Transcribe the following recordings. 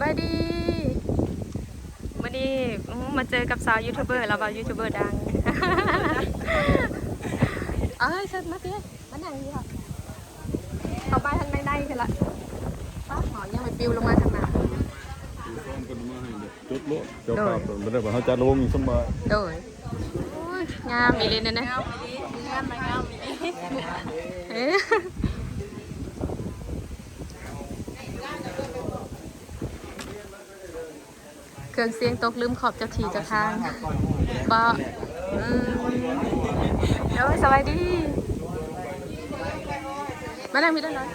บายดีวันนี้อื้อมาเจอกับสาวยูทูบเบอร์แล้วว่ายูทูบเบอร์ดังเอ้ยเชิญมาสิมานั่งดีค่ะเข้าไปทางในในกันละป้าหอยังไม่ปิวลงมาทางนั้นจุดโลดเจ้าภาพไม่ได้ว่าเขาจะลงสมบัติโดยโอ้ยงามอีเลยนะนะงามไหมงามไหม เอ๊ะ เครื่องเสียงตกลืมขอบเจ้าทีเจ้าทางบ่อืมเดี๋ยวสบายดีมานั่งมีได้ร้อย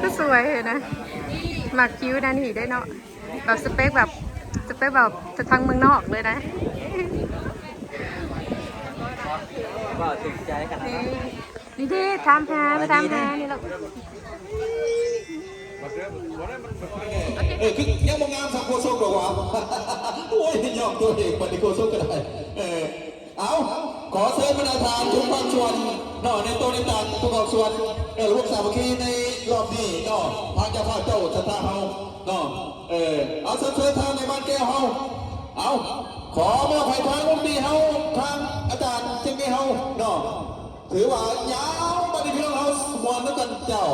ก็สวยเลยนะหมักคิ้วนะนี่ได้เนาะแบบสเปคแบบสเปคแบบจะทางเมืองนอกเลยนะว่าถึงใจขนาดนั้นนี่เด้ทำหามาทำหานี่เรา เออคือยังมองงามสักโคโซกหรอวะโอ้ยยอมตัวเองปฏิโคโซก็ได้เออเอาขอเชิญบรรดาทานทุกภาคส่วนนาะในตัวในต่างทุกภาคส่วนเออร่วมสามัคคีในรอบนี้นาะทางเจ้าภาพเจ้าชะตาเฮานาะเออเอาเชิญเชิญทางในบ้านแก้วเฮาเอาขอมอบให้ทางมุมดีเฮาทางอาจารย์เจงมีเฮานาะถือว่ายาวบัดนี้พี่น้องเฮามวนแล้วกันเจ้า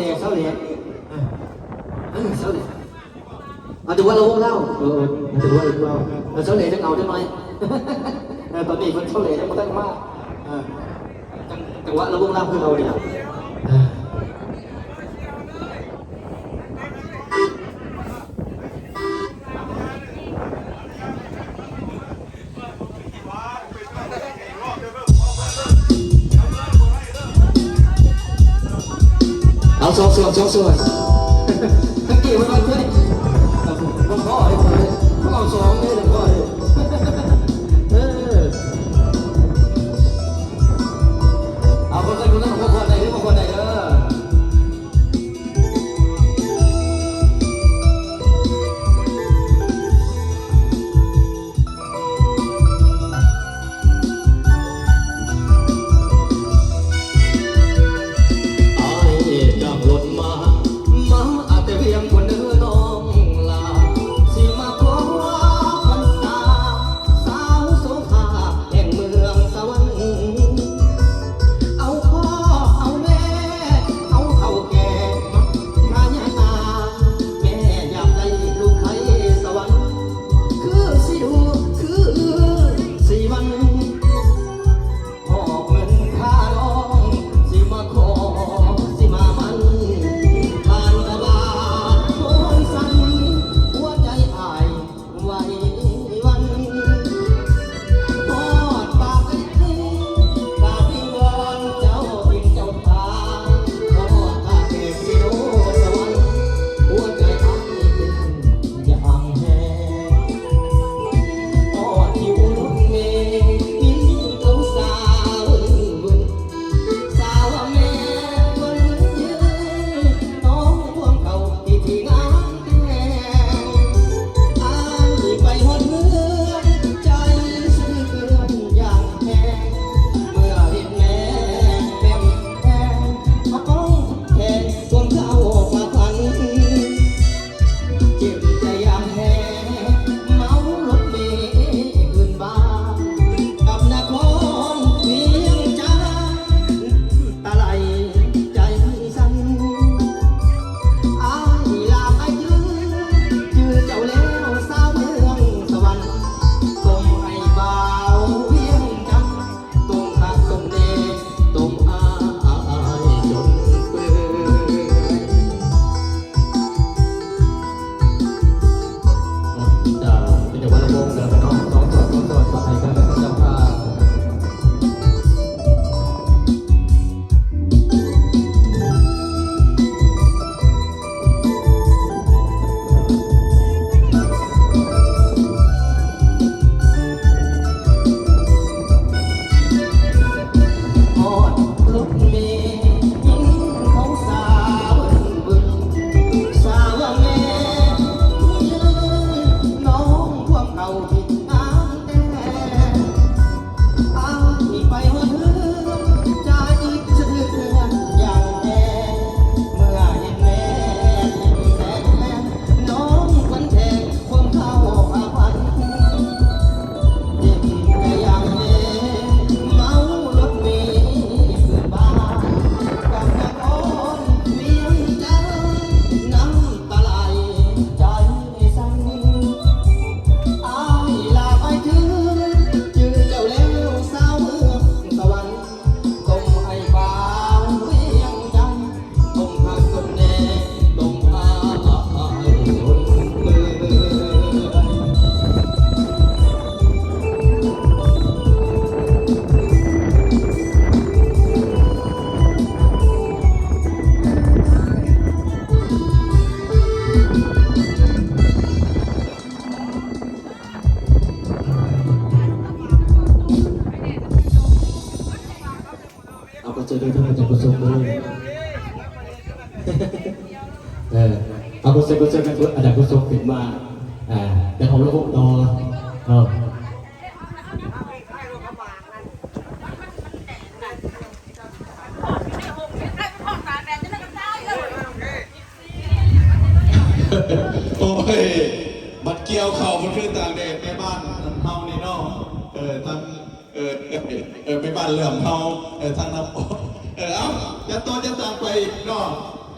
เหร่เศร้าเหร่อะเออเศร้าเหร่เอาถือว่าเราวงเล่าเออเออถือว่าเราวงเล่าเออเศร้าเหร่จะเอาได้ไหมเออตอนนี้คนเศร้าเหร่จะมาตั้งมากเออจังจังหวะเราวงเล่าคือเราเนี่ย โชว์ส่วนโชว์ส่วนตะกี้มันก็ขึ้นแต่ผมก็ขอให้คนเราสองนี่แหละ เออเอากุศลกุศลกันทุกอาจารย์กุศลถึงมาอ่าแต่ของระบบต่อเออโอ้ย บัดเกี่ยวเข่าคนขึ้นต่างแดดม่บ้านเฮานี่เนาะเออทั้งเออเออไปบ้านเหลื่อมเฮาเออท่านนับเออเอ้าจะต่อจะตามไปเนาะ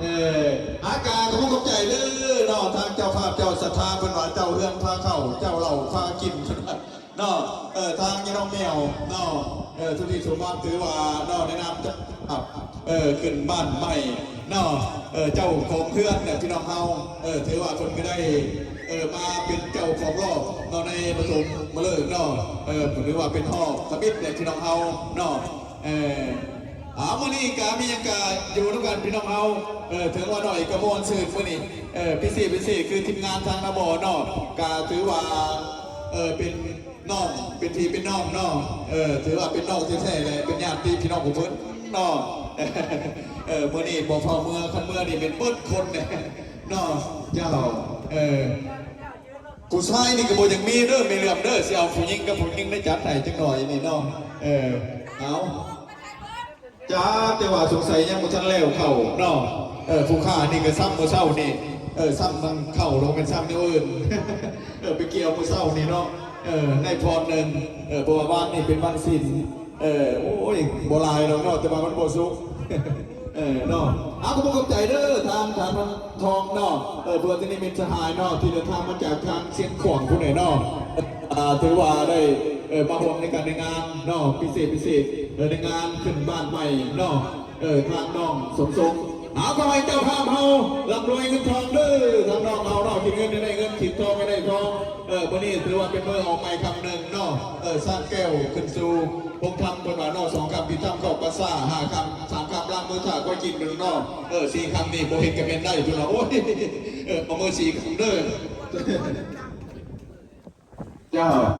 เอออากาก็พวกใจเด้อนาะทางเจ้าภาพเจ้าศรัทธาเป็นว่าเจ้าเฮือนพาเข้าเจ้าเหล่าพากินนาะเออทางยี่น้องแมวนาะเออทุกที่สมบัติถือว่านาะในนามเจ้าภาพเออขึ้นบ้านใหม่นาะเออเจ้าของเพื่อนเนี่ยพี่น้องเฮาเออถือว่าคนก็ได้เออมาเป็นเจ้าของรอบเนาในผสมมาเลยนาะเออถือว่าเป็นพ่อสมิธเนี่ยพี่น้องเฮานาะเออ อามื่อนี้กามียังกาอยู่ด้วยกันพี่น้องเฮาเออถือว่าหน่อยกระมวลสื่อมื่อนี้เออพิเศษพิเศษคือทีมงานทางนาบอเนาะกาถือว่าเออเป็นน้องเป็นพี่เป็นน้องเนาะเออถือว่าเป็นน้องแท้ๆเลยเป็นญาติพี่น้องของเพิ่นเนาะเออมื่อนี้บอกพอเมื่อคันเมื่อนี่เป็นเปิ้ลคนเนี่ยเนาะเจ้าเออผู้ชายนี่ก็บ่ยังมีเด้อมีเหลื่อมเด้อสิเอาผู้หญิงกับผู้หญิงได้จัดให้จังหน่อยนี่เนาะเออเอา จ้าแต่ว่าสงสัยยังบ่ทันแล้วเข้าเนาะเออผู้ค้านี่ก็ซ้ำมื้อเช้านี่เออซ้ำมันเข้าลงกันซ้ำนี่อื่นเออไปเกี่ยวมื้อเช้านี่เนาะเออในพรหนึงเออเพราะว่าบ้านนี่เป็นบ้านศิลป์เออโอ้ยบ่ลายหรอกเนาะแต่ว่ามันบ่สุกเออเนาะเอาขอบคุณใจเด้อทางทางทองเนาะเออเพื่อนที่นี่เป็นสหายเนาะที่เดินทางมาจากทางเชียงขวางผู้ไหนเนาะอ่าถือว่าได้ เออมาร่วมในการในงานนาะพิเศษพิเศษเออในงานขึ้นบ้านใหม่นาะเออทางน้องสมทรงเอาขอให้เจ้าภาพเฮาร่ำรวยเงินทองเด้อทางน้องเฮาเนาะคิดเงินได้เงินคิดทองไม่ได้ทองเออวันนี้ถือว่าเป็นเมื่อออกไปคำหนึ่งนาะเออสร้างแก้วขึ้นสู่พงทำคนว่านาะสองคำพิธามเข้าภาษาห้าคำสามคำล้างมือถ่าก็กินหนึ่งนาะเออสี่คำนี่โบเห็นกันเป็นได้จุฬาโอ้ยเออเอามือสี่คำเด้อเจ้า